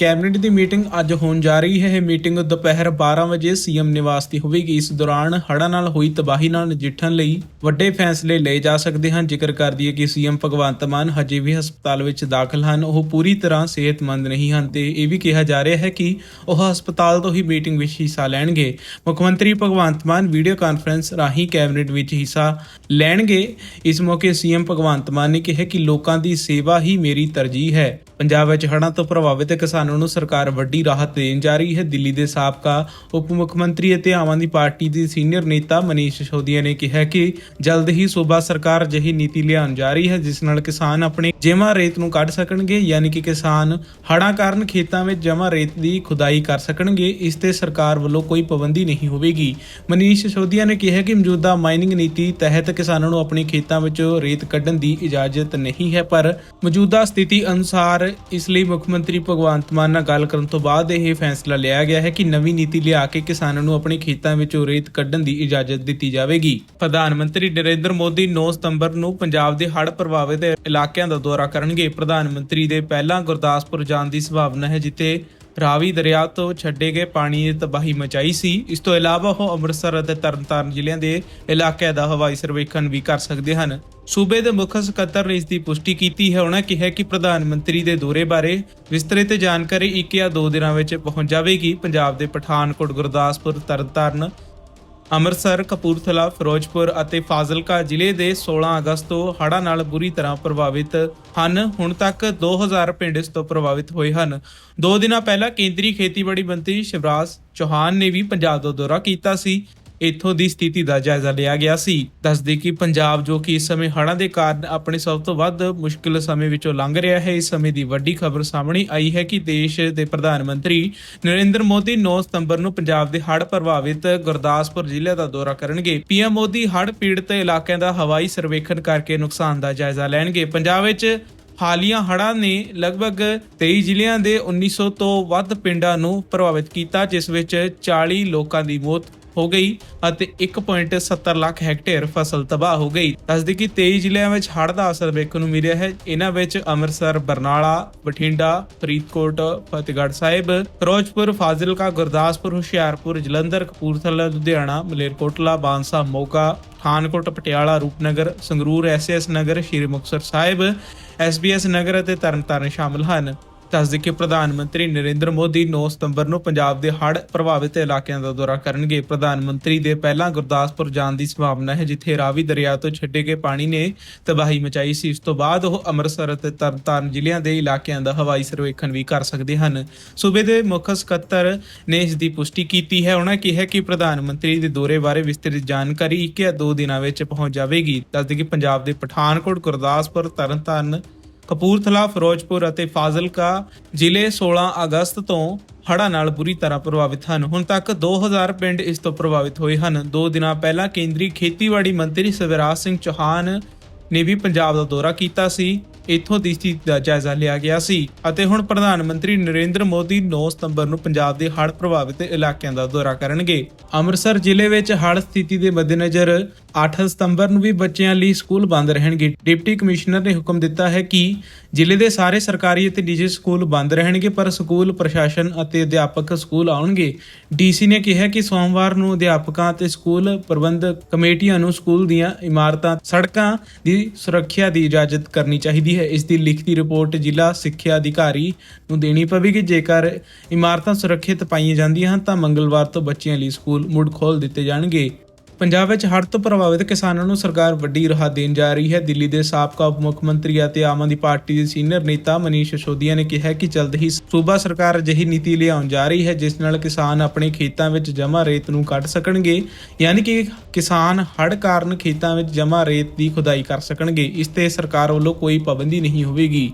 Cabinet ਦੀ meeting ਅੱਜ ਹੋਣ ਜਾ ਰਹੀ ਹੈ। ਇਹ ਮੀਟਿੰਗ ਦੁਪਹਿਰ 12 ਵਜੇ ਸੀਐਮ ਨਿਵਾਸ ਦੀ ਹੋਵੇਗੀ। ਇਸ ਦੌਰਾਨ ਹੜ੍ਹਾਂ ਨਾਲ ਹੋਈ ਤਬਾਹੀ ਨਾਲ ਨਜਿੱਠਣ ਲਈ ਵੱਡੇ ਫੈਸਲੇ ਲਏ ਜਾ ਸਕਦੇ ਹਨ। ਜ਼ਿਕਰ ਕਰਦੀ ਹੈ ਕਿ ਸੀਐਮ ਭਗਵੰਤ ਮਾਨ ਹਜੇ ਵੀ ਹਸਪਤਾਲ ਵਿੱਚ ਦਾਖਲ ਹਨ। ਉਹ ਪੂਰੀ ਤਰ੍ਹਾਂ ਸਿਹਤਮੰਦ ਨਹੀਂ ਹਨ ਤੇ ਇਹ ਵੀ ਕਿਹਾ ਜਾ ਰਿਹਾ ਹੈ ਕਿ ਉਹ ਹਸਪਤਾਲ ਤੋਂ ਹੀ ਮੀਟਿੰਗ ਵਿੱਚ ਹਿੱਸਾ ਲੈਣਗੇ। ਮੁੱਖ ਮੰਤਰੀ ਭਗਵੰਤ ਮਾਨ ਵੀਡੀਓ ਕਾਨਫਰੰਸ ਰਾਹੀਂ ਕੈਬਨਿਟ ਵਿੱਚ ਹਿੱਸਾ ਲੈਣਗੇ। ਇਸ ਮੌਕੇ ਸੀਐਮ ਭਗਵੰਤ ਮਾਨ ਨੇ ਕਿਹਾ ਕਿ ਲੋਕਾਂ ਦੀ ਸੇਵਾ ਹੀ ਮੇਰੀ ਤਰਜੀਹ ਹੈ। ਪੰਜਾਬ ਵਿੱਚ ਹੜ੍ਹਾਂ ਤੋਂ ਪ੍ਰਭਾਵਿਤ ਕਿਸਾਨਾਂ ਨੂੰ ਸਰਕਾਰ ਵੱਡੀ ਰਾਹਤ ਦੇਣ ਜਾ ਰਹੀ ਹੈ। ਦਿੱਲੀ ਦੇ ਸਾਬਕਾ ਉਪ ਮੁੱਖ ਮੰਤਰੀ ਅਤੇ ਆਮ ਆਦਮੀ ਪਾਰਟੀ ਦੇ ਸੀਨੀਅਰ ਨੇਤਾ ਮਨੀਸ਼ ਸਿਸੋਦੀਆ ਨੇ ਕਿਹਾ ਕਿ ਜਲਦ ਹੀ ਸੂਬਾ ਸਰਕਾਰ ਅਜਿਹੀ ਨੀਤੀ ਲਿਆਉਣ ਜਾ ਰਹੀ ਹੈ, ਜਿਸ ਨਾਲ ਕਿਸਾਨ ਆਪਣੇ ਜਮਾ ਰੇਤ ਨੂੰ ਕੱਢ ਸਕਣਗੇ, ਯਾਨੀ ਕਿ ਕਿਸਾਨ ਹੜ੍ਹਾਂ ਕਾਰਨ ਖੇਤਾਂ ਵਿੱਚ ਜਮਾ ਰੇਤ ਦੀ ਖੁਦਾਈ ਕਰ ਸਕਣਗੇ। ਇਸ ਤੇ ਸਰਕਾਰ ਵੱਲੋਂ ਕੋਈ ਪਾਬੰਦੀ ਨਹੀਂ ਹੋਵੇਗੀ। ਮਨੀਸ਼ ਸਿਸੋਦੀਆ ਨੇ ਕਿਹਾ ਕਿ ਮੌਜੂਦਾ ਮਾਈਨਿੰਗ ਨੀਤੀ ਤਹਿਤ ਕਿਸਾਨਾਂ ਨੂੰ ਆਪਣੇ ਖੇਤਾਂ ਵਿੱਚੋਂ ਰੇਤ ਕੱਢਣ ਦੀ ਇਜਾਜ਼ਤ ਨਹੀਂ ਹੈ, ਪਰ ਮੌਜੂਦਾ ਸਥਿਤੀ ਅਨੁਸਾਰ ਇਸ ਲਈ ਮੁੱਖ ਮੰਤਰੀ ਭਗਵੰਤ ਮਾਨ ਨਾਲ ਗੱਲ ਕਰਨ ਤੋਂ ਬਾਅਦ ਇਹ ਫੈਸਲਾ ਲਿਆ ਗਿਆ ਹੈ ਕਿ ਨਵੀਂ ਨੀਤੀ ਲਿਆ ਕੇ ਕਿਸਾਨਾਂ ਨੂੰ ਆਪਣੇ ਖੇਤਾਂ ਵਿੱਚੋਂ ਰੇਤ ਕੱਢਣ ਦੀ ਇਜਾਜ਼ਤ ਦਿੱਤੀ ਜਾਵੇਗੀ। ਪ੍ਰਧਾਨ ਮੰਤਰੀ ਨਰਿੰਦਰ ਮੋਦੀ 9 ਸਤੰਬਰ ਨੂੰ ਪੰਜਾਬ ਦੇ ਹੜ੍ਹ ਪ੍ਰਭਾਵਿਤ ਇਲਾਕਿਆਂ ਦਾ ਦੌਰਾ ਕਰਨਗੇ। ਪ੍ਰਧਾਨ ਮੰਤਰੀ ਦੇ ਪਹਿਲਾਂ ਗੁਰਦਾਸਪੁਰ ਜਾਣ ਦੀ ਸੰਭਾਵਨਾ ਹੈ, ਜਿੱਥੇ ਰਾਵੀ ਦਰਿਆ ਤੋਂ ਛੱਡੇ ਗਏ ਪਾਣੀ ਨੇ ਤਬਾਹੀ ਮਚਾਈ ਸੀ। ਇਸ ਤੋਂ ਇਲਾਵਾ ਉਹ ਅੰਮ੍ਰਿਤਸਰ ਅਤੇ ਤਰਨਤਾਰਨ ਜ਼ਿਲ੍ਹਿਆਂ ਦੇ ਇਲਾਕਿਆਂ ਦਾ ਹਵਾਈ ਸਰਵੇਖਣ ਵੀ ਕਰ ਸਕਦੇ ਹਨ। ਸੂਬੇ ਦੇ ਮੁੱਖ ਸਕੱਤਰ ਨੇ ਇਸ ਦੀ ਪੁਸ਼ਟੀ ਕੀਤੀ ਹੈ। ਉਹਨਾਂ ਕਿਹਾ ਕਿ ਪ੍ਰਧਾਨ ਮੰਤਰੀ ਦੇ ਦੌਰੇ ਬਾਰੇ ਵਿਸਤ੍ਰਿਤ ਜਾਣਕਾਰੀ ਇੱਕ ਜਾਂ ਦੋ ਦਿਨਾਂ ਵਿੱਚ ਪਹੁੰਚ ਜਾਵੇਗੀ। ਪੰਜਾਬ ਦੇ ਪਠਾਨਕੋਟ, ਗੁਰਦਾਸਪੁਰ, ਤਰਨਤਾਰਨ, ਅੰਮ੍ਰਿਤਸਰ, ਕਪੂਰਥਲਾ, ਫਿਰੋਜ਼ਪੁਰ ਅਤੇ ਫਾਜ਼ਿਲਕਾ ਜ਼ਿਲ੍ਹੇ ਦੇ 16 ਅਗਸਤ ਤੋਂ ਹੜ੍ਹਾਂ ਨਾਲ ਬੁਰੀ ਤਰ੍ਹਾਂ ਪ੍ਰਭਾਵਿਤ ਹਨ। ਹੁਣ ਤੱਕ 2000 ਪਿੰਡ ਇਸ ਤੋਂ ਪ੍ਰਭਾਵਿਤ ਹੋਏ ਹਨ। ਦੋ ਦਿਨਾਂ ਪਹਿਲਾਂ ਕੇਂਦਰੀ ਖੇਤੀਬਾੜੀ ਮੰਤਰੀ ਸ਼ਿਵਰਾਜ ਚੌਹਾਨ ਨੇ ਵੀ ਪੰਜਾਬ ਦਾ ਦੌਰਾ ਕੀਤਾ ਸੀ। ਇੱਥੋਂ ਦੀ ਸਥਿਤੀ ਦਾ ਜਾਇਜ਼ਾ ਲਿਆ ਗਿਆ ਸੀ। ਦੱਸਦੇ ਕਿ ਪੰਜਾਬ ਜੋ ਕਿ ਇਸ ਸਮੇਂ ਹੜ੍ਹਾਂ ਦੇ ਕਾਰਨ ਆਪਣੇ ਸਭ ਤੋਂ ਵੱਧ ਮੁਸ਼ਕਿਲ ਸਮੇਂ ਵਿੱਚੋਂ ਲੰਘ ਰਿਹਾ ਹੈ, ਇਸ ਸਮੇਂ ਦੀ ਵੱਡੀ ਖਬਰ ਸਾਹਮਣੇ ਆਈ ਹੈ ਕਿ ਦੇਸ਼ ਦੇ ਪ੍ਰਧਾਨ ਮੰਤਰੀ ਨਰਿੰਦਰ ਮੋਦੀ 9 ਸਤੰਬਰ ਨੂੰ ਪੰਜਾਬ ਦੇ ਹੜ੍ਹ ਪ੍ਰਭਾਵਿਤ ਗੁਰਦਾਸਪੁਰ ਜ਼ਿਲ੍ਹੇ ਦਾ ਦੌਰਾ ਕਰਨਗੇ। ਪੀਐਮ ਮੋਦੀ ਹੜ੍ਹ ਪੀੜਤ ਇਲਾਕਿਆਂ ਦਾ ਹਵਾਈ ਸਰਵੇਖਣ ਕਰਕੇ ਨੁਕਸਾਨ ਦਾ ਜਾਇਜ਼ਾ ਲੈਣਗੇ। ਪੰਜਾਬ ਵਿੱਚ ਹਾਲੀਆਂ ਹੜ੍ਹਾਂ ਨੇ ਲਗਭਗ 23 ਜ਼ਿਲ੍ਹਿਆਂ ਦੇ 1900 ਤੋਂ ਵੱਧ ਪਿੰਡਾਂ ਨੂੰ ਪ੍ਰਭਾਵਿਤ ਕੀਤਾ, ਜਿਸ ਵਿੱਚ 40 ਲੋਕਾਂ ਦੀ ਮੌਤ ਹੋ ਗਈ ਅਤੇ 1.70 ਲੱਖ ਹੈਕਟੇਅਰ ਫਸਲ ਤਬਾਹ ਹੋ ਗਈ। ਦੱਸਦੀ ਕਿ 23 ਜ਼ਿਲ੍ਹਿਆਂ ਵਿੱਚ ਹੜ੍ਹ ਦਾ ਅਸਰ ਵੇਖਣ ਨੂੰ ਮਿਲਿਆ ਹੈ। ਇਹਨਾਂ ਵਿੱਚ ਅੰਮ੍ਰਿਤਸਰ, ਬਰਨਾਲਾ, ਬਠਿੰਡਾ, ਫਰੀਦਕੋਟ, ਫਤਿਹਗੜ੍ਹ ਸਾਹਿਬ, ਫਿਰੋਜ਼ਪੁਰ, ਫਾਜ਼ਿਲਕਾ, ਗੁਰਦਾਸਪੁਰ, ਹੁਸ਼ਿਆਰਪੁਰ, ਜਲੰਧਰ, ਕਪੂਰਥਲਾ, ਲੁਧਿਆਣਾ, ਮਲੇਰਕੋਟਲਾ, ਬਾਂਸਾ, ਮੋਗਾ, ਪਠਾਨਕੋਟ, ਪਟਿਆਲਾ, ਰੂਪਨਗਰ, ਸੰਗਰੂਰ ਐਸਐਸ ਨਗਰ, ਸ਼੍ਰੀ ਮੁਕਤਸਰ ਸਾਹਿਬ ਐਸਬੀਐਸ ਨਗਰ ਅਤੇ ਤਰਨਤਾਰਨ ਸ਼ਾਮਲ ਹਨ। ਦੱਸਦੇ ਕਿ ਪ੍ਰਧਾਨ ਮੰਤਰੀ ਨਰਿੰਦਰ ਮੋਦੀ 9 ਸਤੰਬਰ ਨੂੰ ਪੰਜਾਬ ਦੇ ਹੜ੍ਹ ਪ੍ਰਭਾਵਿਤ ਇਲਾਕਿਆਂ ਦਾ ਦੌਰਾ ਕਰਨਗੇ। ਪ੍ਰਧਾਨ ਮੰਤਰੀ ਦੇ ਪਹਿਲਾਂ ਗੁਰਦਾਸਪੁਰ ਜਾਣ ਦੀ ਸੰਭਾਵਨਾ ਹੈ, ਜਿੱਥੇ ਰਾਵੀ ਦਰਿਆ ਤੋਂ ਛੱਡੇ ਗਏ ਪਾਣੀ ਨੇ ਤਬਾਹੀ ਮਚਾਈ ਸੀ। ਇਸ ਤੋਂ ਬਾਅਦ ਉਹ ਅੰਮ੍ਰਿਤਸਰ ਅਤੇ ਤਰਨਤਾਰਨ ਜ਼ਿਲ੍ਹਿਆਂ ਦੇ ਇਲਾਕਿਆਂ ਦਾ ਹਵਾਈ ਸਰਵੇਖਣ ਵੀ ਕਰ ਸਕਦੇ ਹਨ। ਸੂਬੇ ਦੇ ਮੁੱਖ ਸਕੱਤਰ ਨੇ ਇਸ ਦੀ ਪੁਸ਼ਟੀ ਕੀਤੀ ਹੈ। ਉਹਨਾਂ ਕਿਹਾ ਕਿ ਪ੍ਰਧਾਨ ਮੰਤਰੀ ਦੇ ਦੌਰੇ ਬਾਰੇ ਵਿਸਤ੍ਰਿਤ ਜਾਣਕਾਰੀ ਇੱਕ ਜਾਂ ਦੋ ਦਿਨਾਂ ਵਿੱਚ ਪਹੁੰਚ ਜਾਵੇਗੀ। ਦੱਸਦੇ ਕਿ ਪੰਜਾਬ ਦੇ ਪਠਾਨਕੋਟ, ਗੁਰਦਾਸਪੁਰ, ਤਰਨਤਾਰਨ ਕਪੂਰਥਲਾ, ਫਿਰੋਜ਼ਪੁਰ ਅਤੇ ਫਾਜ਼ਿਲਕਾ ਜ਼ਿਲ੍ਹੇ 16 ਅਗਸਤ ਤੋਂ ਹੜ੍ਹਾਂ ਨਾਲ ਬੁਰੀ ਤਰ੍ਹਾਂ ਪ੍ਰਭਾਵਿਤ ਹਨ। ਹੁਣ ਤੱਕ 2000 ਪਿੰਡ ਇਸ ਤੋਂ ਪ੍ਰਭਾਵਿਤ ਹੋਏ ਹਨ। ਦੋ ਦਿਨਾਂ ਪਹਿਲਾਂ ਕੇਂਦਰੀ ਖੇਤੀਬਾੜੀ ਮੰਤਰੀ ਸ਼ਿਵਰਾਜ ਸਿੰਘ ਚੌਹਾਨ ਨੇ ਵੀ ਪੰਜਾਬ ਦਾ ਦੌਰਾ ਕੀਤਾ ਸੀ। ਇੱਥੋਂ ਦੀ ਸਥਿਤੀ ਦਾ ਜਾਇਜ਼ਾ ਲਿਆ ਗਿਆ ਸੀ ਅਤੇ ਹੁਣ ਪ੍ਰਧਾਨ ਮੰਤਰੀ ਨਰਿੰਦਰ ਮੋਦੀ 9 ਸਤੰਬਰ ਨੂੰ ਪੰਜਾਬ ਦੇ ਹੜ੍ਹ ਪ੍ਰਭਾਵਿਤ ਇਲਾਕਿਆਂ ਦਾ ਦੌਰਾ ਕਰਨਗੇ। ਅੰਮ੍ਰਿਤਸਰ ਜ਼ਿਲ੍ਹੇ ਵਿੱਚ ਹੜ੍ਹ ਸਥਿਤੀ ਦੇ ਮੱਦੇਨਜ਼ਰ 8 ਸਤੰਬਰ ਨੂੰ ਵੀ ਬੱਚਿਆਂ ਲਈ ਸਕੂਲ ਬੰਦ ਰਹਿਣਗੇ। ਡਿਪਟੀ ਕਮਿਸ਼ਨਰ ਨੇ ਹੁਕਮ ਦਿੱਤਾ ਹੈ ਕਿ ਜ਼ਿਲ੍ਹੇ ਦੇ ਸਾਰੇ ਸਰਕਾਰੀ ਅਤੇ ਨਿੱਜੀ ਸਕੂਲ ਬੰਦ ਰਹਿਣਗੇ, ਪਰ ਸਕੂਲ ਪ੍ਰਸ਼ਾਸਨ ਅਤੇ ਅਧਿਆਪਕ ਸਕੂਲ ਆਉਣਗੇ। ਡੀਸੀ ਨੇ ਕਿਹਾ ਕਿ ਸੋਮਵਾਰ ਨੂੰ ਅਧਿਆਪਕਾਂ ਅਤੇ ਸਕੂਲ ਪ੍ਰਬੰਧਕ ਕਮੇਟੀਆਂ ਨੂੰ ਸਕੂਲ ਦੀਆਂ ਇਮਾਰਤਾਂ, ਸੜਕਾਂ ਦੀ ਸੁਰੱਖਿਆ ਦੀ ਇਜਾਜ਼ਤ ਕਰਨੀ ਚਾਹੀਦੀ ਹੈ। ਇਸ ਦੀ ਲਿਖਤੀ ਰਿਪੋਰਟ ਜ਼ਿਲ੍ਹਾ ਸਿੱਖਿਆ ਅਧਿਕਾਰੀ ਨੂੰ ਦੇਣੀ ਪਵੇਗੀ। ਜੇਕਰ ਇਮਾਰਤਾਂ ਸੁਰੱਖਿਅਤ ਪਾਈਆਂ ਜਾਂਦੀਆਂ ਹਨ, ਤਾਂ ਮੰਗਲਵਾਰ ਤੋਂ ਬੱਚਿਆਂ ਲਈ ਸਕੂਲ ਮੁੜ ਖੋਲ ਦਿੱਤੇ ਜਾਣਗੇ। ਪੰਜਾਬ ਵਿੱਚ ਹੜ੍ਹ ਤੋਂ ਪ੍ਰਭਾਵਿਤ ਕਿਸਾਨਾਂ ਨੂੰ ਸਰਕਾਰ ਵੱਡੀ ਰਾਹਤ ਦੇਣ ਜਾ ਰਹੀ ਹੈ। ਦਿੱਲੀ ਦੇ ਸਾਬਕਾ ਉਪ ਮੁੱਖ ਮੰਤਰੀ ਅਤੇ ਆਮ ਆਦਮੀ ਪਾਰਟੀ ਦੇ ਸੀਨੀਅਰ ਨੇਤਾ ਮਨੀਸ਼ ਸਿਸੋਦੀਆ ਨੇ ਕਿਹਾ ਕਿ ਜਲਦ ਹੀ ਸੂਬਾ ਸਰਕਾਰ ਅਜਿਹੀ ਨੀਤੀ ਲਿਆਉਣ ਜਾ ਰਹੀ ਹੈ, ਜਿਸ ਨਾਲ ਕਿਸਾਨ ਆਪਣੇ ਖੇਤਾਂ ਵਿੱਚ ਜਮ੍ਹਾਂ ਰੇਤ ਨੂੰ ਕੱਢ ਸਕਣਗੇ, ਯਾਨੀ ਕਿ ਕਿਸਾਨ ਹੜ੍ਹ ਕਾਰਨ ਖੇਤਾਂ ਵਿੱਚ ਜਮ੍ਹਾਂ ਰੇਤ ਦੀ ਖੁਦਾਈ ਕਰ ਸਕਣਗੇ। ਇਸ ਤੇ ਸਰਕਾਰ ਵੱਲੋਂ ਕੋਈ ਪਾਬੰਦੀ ਨਹੀਂ ਹੋਵੇਗੀ।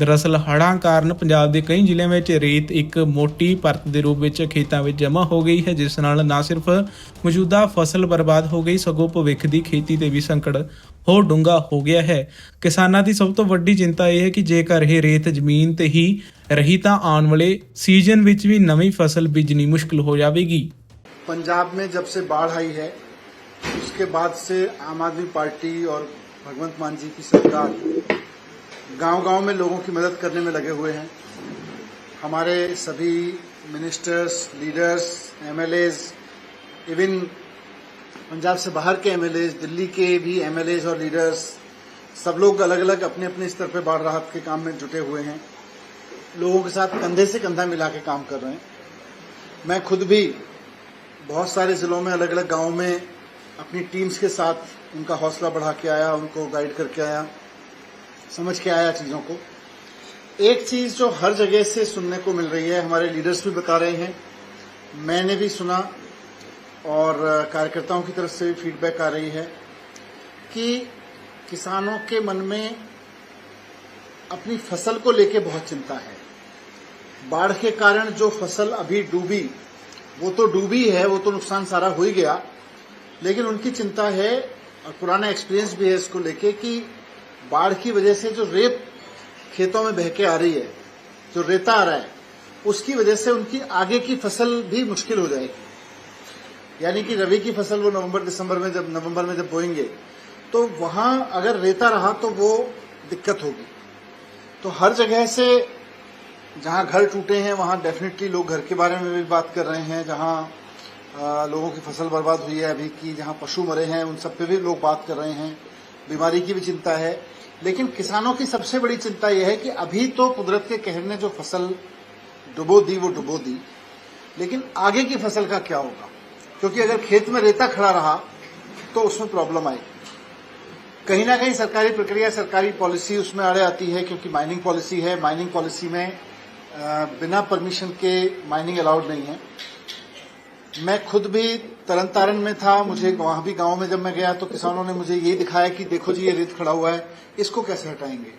ਦਰਅਸਲ ਹੜ੍ਹਾਂ ਕਾਰਨ ਪੰਜਾਬ ਦੇ ਕਈ ਜ਼ਿਲ੍ਹਿਆਂ ਵਿੱਚ ਰੇਤ ਇੱਕ ਮੋਟੀ ਪਰਤ ਦੇ ਰੂਪ ਵਿੱਚ ਖੇਤਾਂ ਵਿੱਚ ਜਮ੍ਹਾਂ ਹੋ ਗਈ ਹੈ ਜਿਸ ਨਾਲ ਨਾ ਸਿਰਫ ਮੌਜੂਦਾ ਫਸਲ ਬਰਬਾਦ ਹੋ ਗਈ ਸਗੋਂ ਭਵਿੱਖ ਦੀ ਖੇਤੀ ਤੇ ਵੀ ਸੰਕਟ ਹੋਰ ਡੂੰਘਾ ਹੋ ਗਿਆ ਹੈ ਕਿਸਾਨਾਂ ਦੀ ਸਭ ਤੋਂ ਵੱਡੀ ਚਿੰਤਾ ਇਹ ਹੈ ਕਿ ਜੇਕਰ ਇਹ ਰੇਤ ਜ਼ਮੀਨ ਤੇ ਹੀ ਰਹੀ ਤਾਂ ਆਉਣ ਵਾਲੇ ਸੀਜ਼ਨ ਵਿੱਚ ਵੀ ਨਵੀਂ ਫਸਲ ਬੀਜਣੀ ਮੁਸ਼ਕਲ ਹੋ ਜਾਵੇਗੀ पंजाब में जब से बाढ़ आई है उसके बाद से आम आदमी पार्टी और भगवंत मान जी की सरकार गांव-गांव में लोगों की मदद करने में लगे हुए हैं। हमारे सभी ministers leaders MLAs even Punjab से बाहर के एमएलए दिल्ली के भी एमएलए और लीडर्स सब लोग अलग अलग अपने अपने स्तर पर बाढ़ राहत के काम में जुटे हुए हैं। लोगों के साथ कंधे से कंधा मिला के काम कर रहे हैं। मैं खुद भी बहुत सारे जिलों में अलग अलग गाँवों में अपनी टीम्स के साथ उनका हौसला बढ़ा के आया, उनको गाइड करके आया। समझ के आया चीज़ों को। एक चीज़ जो हर जगह से सुनने को मिल रही है, हमारे लीडर्स भी बता रहे हैं। मैंने भी सुना और कार्यकर्ताओं की तरफ़ से भी फीडबैक आ रही है कि किसानों के मन में अपनी फ़सल को लेके बहुत चिंता है। बाढ़ के कारण जो फ़सल अभी डूबी, वो तो डूबी है, वो तो नुकसान सारा हो ही गया, लेकिन उनकी चिंता है और पुराना एक्सपीरियंस भी है इसको लेके कि बाढ़ की वजह से जो रेत खेतों में बह के आ रही है, जो रेता आ रहा है, उसकी वजह से उनकी आगे की फ़सल भी मुश्किल हो जाएगी। यानी कि रबी की फ़सल वो नवंबर, दिसंबर में जब, नवंबर में जब बोएँगे तो वहाँ अगर रेता रहा तो वो दिक्कत होगी। तो हर जगह से जहाँ घर टूटे हैं, वहाँ डेफिनेटली लोग घर के बारे में भी बात कर रहे हैं, जहाँ लोगों की फ़सल बर्बाद हुई है अभी की, जहाँ पशु मरे हैं, उन सब पे भी लोग बात कर रहे हैं। बीमारी की भी चिंता है। लेकिन किसानों की सबसे बड़ी चिंता यह है कि अभी तो कुदरत के कहर ने जो फ़सल डुबो दी वो डुबो दी लेकिन आगे की फ़सल का क्या होगा? क्योंकि अगर खेत में रेता खड़ा रहा तो उसमें प्रॉब्लम आएगी। कहीं ना कहीं सरकारी प्रक्रिया, सरकारी पॉलिसी उसमें आड़े आती है, क्योंकि माइनिंग पॉलिसी है। माइनिंग पॉलिसी में बिना परमिशन के माइनिंग अलाउड नहीं है। मैं खुद भी तरन तारण में था, मुझे वहाँ भी गाँव में जब मैं गया तो किसानों ने मुझे ये दिखाया कि देखो जी, ये रेत खड़ा हुआ है, इसको कैसे हटाएँगे?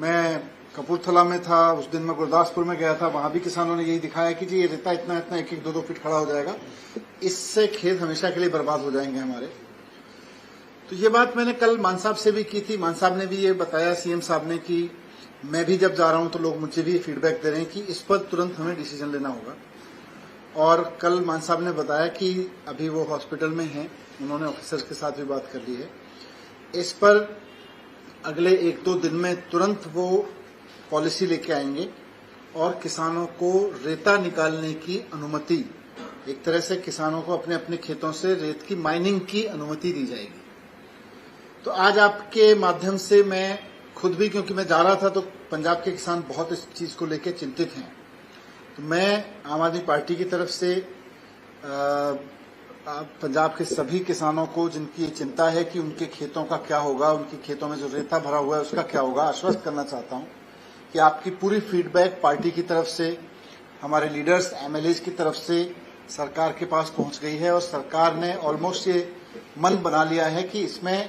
मैं कपूरथला में था, उस दिन मैं गुरदासपुर में गया था, वहाँ भी किसानों ने यही दिखाया कि जी, ये रेता इतना इतना एक एक दो दो फीट खड़ा हो जाएगा। इससे खेत हमेशा के लिए बर्बाद हो जाएँगे हमारे। तो ये बात मैंने कल मान साहब से भी की थी। मान साहब ने भी ये बताया, सीएम साहब ने कि मैं भी जब जा रहा हूँ तो लोग मुझे भी फीडबैक दे रहे हैं कि इस पर तुरंत हमें डिसीज़न लेना होगा। और कल मान साहब ने बताया कि अभी वो हॉस्पिटल में हैं, उन्होंने ऑफिसर्स के साथ भी बात कर ली है। इस पर अगले एक दो दिन में तुरंत वो पॉलिसी लेके आएँगे और किसानों को रेता निकालने की अनुमति, एक तरह से किसानों को अपने अपने खेतों से रेत की माइनिंग की अनुमति दी जाएगी। तो आज आपके माध्यम से मैं खुद भी, क्योंकि मैं जा रहा था तो पंजाब के किसान बहुत इस चीज़ को लेकर चिंतित हैं। तो मैं आम आदमी पार्टी की तरफ़ से पंजाब के सभी किसानों को जिनकी ये चिंता है कि उनके खेतों का क्या होगा, उनके खेतों में जो रेता भरा हुआ है उसका क्या होगा, आश्वस्त करना चाहता हूँ कि आपकी पूरी फीडबैक पार्टी की तरफ़ से, हमारे लीडर्स एमएलए की तरफ़ से सरकार के पास पहुँच गई है और सरकार ने ऑलमोस्ट ये मन बना लिया है कि इसमें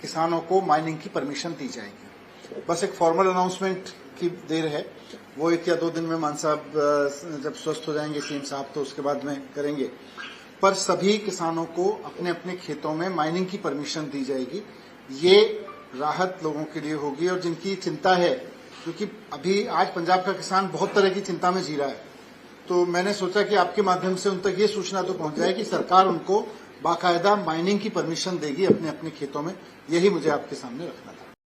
किसानों को माइनिंग की परमिशन दी जाएगी। बस एक फॉर्मल अनाउंसमेंट की देर है। वो एक या दो दिन में मान साहब जब स्वस्थ हो जाएँगे, सीएम साहब तो उसके बाद में करेंगे। पर सभी किसानों को अपने अपने खेतों में माइनिंग की परमिशन दी जाएगी। ये राहत लोगों के लिए होगी और जिनकी चिंता है, क्योंकि अभी आज पंजाब का किसान बहुत तरह की चिंता में जी रहा है। तो मैंने सोचा कि आपके माध्यम से उन तक ये सूचना तो पहुँच जाए कि सरकार उनको बाकायदा माइनिंग की परमिशन देगी अपने अपने खेतों में। यही मुझे आपके सामने रखना